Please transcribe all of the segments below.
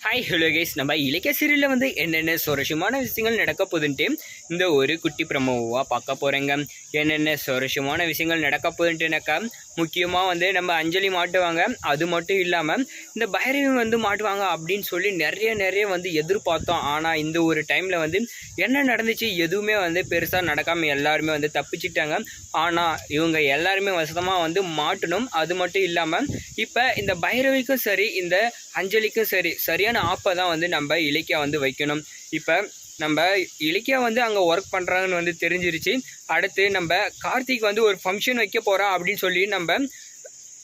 Hi hello guys நம்ம இலக்கிய சீரியலில் வந்து என்னென்ன சுவாரஸ்யமான விஷயங்கள் நடக்க போகுதுன்ட்டு இந்த ஒரு குட்டி பிரமோவாக பார்க்க போகிறேங்க என்னென்ன சுவாரஸ்யமான விஷயங்கள் நடக்க போகுதுன்ட்டுனாக்கா முக்கியமாக வந்து நம்ம அஞ்சலி மாட்டுவாங்க. அது மட்டும் இல்லாமல் இந்த பைரவி வந்து மாட்டுவாங்க அப்படின்னு சொல்லி நிறைய நிறைய வந்து எதிர்பார்த்தோம். ஆனால் இந்த ஒரு டைமில் வந்து என்ன நடந்துச்சு எதுவுமே வந்து பெருசாக நடக்காமல் எல்லாருமே வந்து தப்பிச்சிட்டாங்க. ஆனால் இவங்க எல்லாருமே வசதமாக வந்து மாட்டணும். அது மட்டும் இல்லாமல் இப்போ இந்த பைரவிக்கும் சரி இந்த அஞ்சலிக்கும் சரி சரியான ஆப்பை தான் வந்து நம்ம இலக்கியா வந்து வைக்கணும். இப்போ நம்ம இலக்கியா வந்து அங்கே ஒர்க் பண்ணுறாங்கன்னு வந்து தெரிஞ்சிருச்சு. அடுத்து நம்ம கார்த்திக் வந்து ஒரு ஃபங்க்ஷன் வைக்க போகிறோம் அப்படின்னு சொல்லி நம்ம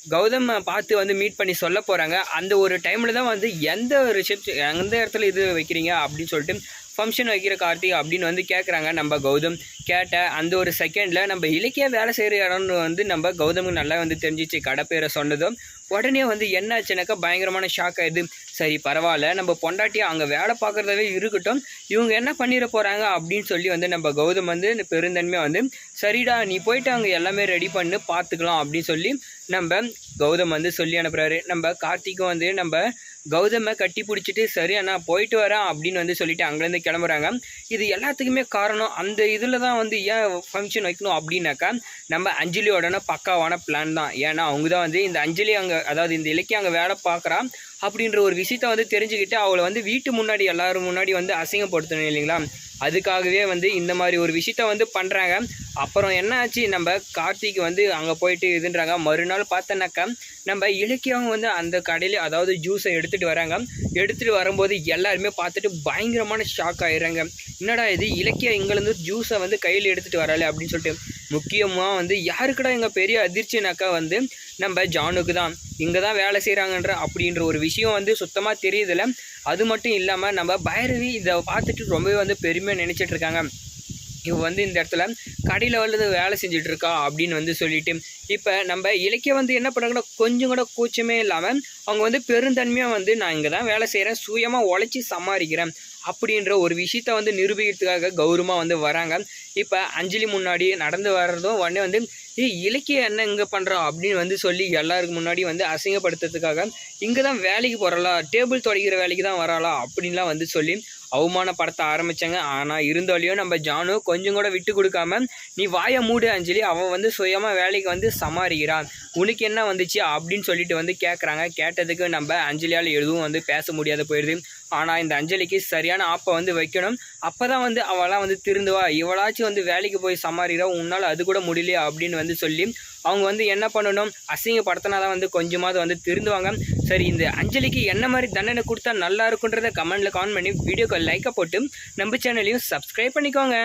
கௌதம் பார்த்து வந்து மீட் பண்ணி சொல்ல போகிறாங்க அந்த ஒரு டைமில் தான் வந்து எந்த ரிசப்ஷன் எந்த இடத்துல இது வைக்கிறீங்க அப்படின்னு சொல்லிட்டு ஃபங்க்ஷன் வைக்கிற கார்த்திக் அப்படின்னு வந்து கேட்குறாங்க நம்ம கௌதம் கேட்ட அந்த ஒரு செகண்டில் நம்ம இலக்கிய வேலை செய்கிற இடம்னு வந்து நம்ம கௌதமுக்கு நல்லா வந்து தெரிஞ்சிச்சு. கடை பேரை சொன்னதும் உடனே வந்து என்னாச்சுனாக்கா பயங்கரமான ஷாக் ஆயிடுது. சரி பரவாயில்ல. நம்ம பொண்டாட்டி அங்கே வேலை பார்க்குறதவே இருக்கட்டும். இவங்க என்ன பண்ணிட போகிறாங்க அப்படின்னு சொல்லி வந்து நம்ம கௌதம் வந்து இந்த பெருந்தன்மையாக வந்து சரிடா நீ போயிட்டு அங்கே எல்லாமே ரெடி பண்ணு பார்த்துக்கலாம் அப்படின்னு சொல்லி நம்ம கௌதம் வந்து சொல்லி அனுப்புகிறாரு நம்ம கார்த்திக்கும் வந்து நம்ம கௌதமை கட்டி பிடிச்சிட்டு சரி அண்ணா போயிட்டு வரேன் அப்படின்னு வந்து சொல்லிட்டு அங்கேருந்து கிளம்புறாங்க. இது எல்லாத்துக்குமே காரணம் அந்த இதில் தான் வந்து ஏன் ஃபங்க்ஷன் வைக்கணும் அப்படின்னாக்கா நம்ம அஞ்சலியோடன பக்காவான பிளான் தான். ஏன்னா அவங்க தான் வந்து இந்த அஞ்சலி அங்கே அதாவது இந்த இலக்கியம் அங்கே வேலை பார்க்குறா அப்படின்ற ஒரு விஷயத்த வந்து தெரிஞ்சுக்கிட்டு அவளை வந்து வீட்டு முன்னாடி எல்லாரும் முன்னாடி வந்து அசிங்கப்படுத்தணும் இல்லைங்களா? அதுக்காகவே வந்து இந்த மாதிரி ஒரு விஷயத்த வந்து பண்ணுறாங்க அப்புறம் என்ன ஆச்சு நம்ம கார்த்திக் வந்து அங்கே போயிட்டு இதுன்றாங்க. மறுநாள் பார்த்தனாக்கா நம்ம இலக்கியம் வந்து அந்த கடையில் அதாவது ஜூஸை எடுத்துகிட்டு வராங்க. எடுத்துகிட்டு வரும்போது எல்லாருமே பார்த்துட்டு பயங்கரமான ஷாக் ஆயிடுறாங்க. என்னடா இது? இலக்கியம் இங்கேருந்து ஜூஸை வந்து கையில் எடுத்துகிட்டு வரல அப்படின்னு சொல்லிட்டு முக்கியமாக வந்து யாருக்கடா எங்கள் பெரிய அதிர்ச்சினாக்கா வந்து நம்ம ஜானுக்கு தான். இங்கே தான் வேலை செய்கிறாங்கன்ற அப்படின்ற ஒரு விஷயம் வந்து சுத்தமாக தெரியுதில்ல. அது மட்டும் இல்லாமல் நம்ம பைரவி இதை பார்த்துட்டு ரொம்பவே வந்து பெருமையாக நினச்சிட்டு இருக்காங்க. இவ வந்து இந்த இடத்துல கடையில் வந்து வேலை செஞ்சுட்டு இருக்கா அப்படின்னு வந்து சொல்லிட்டு இப்போ நம்ம இலக்கியம் வந்து என்ன பண்ணுறாங்கன்னா கொஞ்சம் கூட கூச்சமே இல்லாமல் அவங்க வந்து பெருந்தன்மையாக வந்து நான் இங்கே தான் வேலை செய்கிறேன் சுயமாக உழைச்சி சமாளிக்கிறேன் அப்படின்ற ஒரு விஷயத்த வந்து நிரூபிக்கிறதுக்காக கௌரவமாக வந்து வராங்க. இப்போ அஞ்சலி முன்னாடி நடந்து வர்றதும் உடனே வந்து ஏய் இலக்கியம் என்ன இங்கே பண்ணுறோம் அப்படின்னு வந்து சொல்லி எல்லாருக்கு முன்னாடி வந்து அசிங்கப்படுத்துறதுக்காக இங்கே தான் வேலைக்கு போகிறாளா டேபிள் துடைக்கிற வேலைக்கு தான் வராளா? அப்படின்லாம் வந்து சொல்லி அவமானப்படுத்த ஆரம்பித்தாங்க ஆனால் இருந்தாலையும் நம்ம ஜானு கொஞ்சம் கூட விட்டு கொடுக்காம நீ வாயை மூடு அஞ்சலி அவன் வந்து சுயமாக வேலைக்கு வந்து சமாளிக்கிறான் உனக்கு என்ன வந்துச்சு? அப்படின்னு சொல்லிட்டு வந்து கேட்குறாங்க கேட்டதுக்கு நம்ம அஞ்சலியால் எதுவும் வந்து பேச முடியாத போயிடுது ஆனால் இந்த அஞ்சலிக்கு சரியான ஆப்பை வந்து வைக்கணும். அப்போ தான் வந்து அவளாம் வந்து திருந்துவா. இவளாச்சும் வந்து வேலைக்கு போய் சமாளிக்கிறா உன்னால் அது கூட முடியலையா அப்படின்னு வந்து சொல்லி அவங்க வந்து என்ன பண்ணணும்? அசிங்கப்படுத்தினா தான் வந்து கொஞ்சமாவது வந்து திருந்துவாங்க. சரி இந்த அஞ்சலிக்கு என்ன மாதிரி தண்டனை கொடுத்தா நல்லா இருக்குன்றத கமெண்ட்டில் கமெண்ட் பண்ணி வீடியோக்கு லைக்கை போட்டு நம்ம சேனலையும் சப்ஸ்கிரைப் பண்ணிக்கோங்க.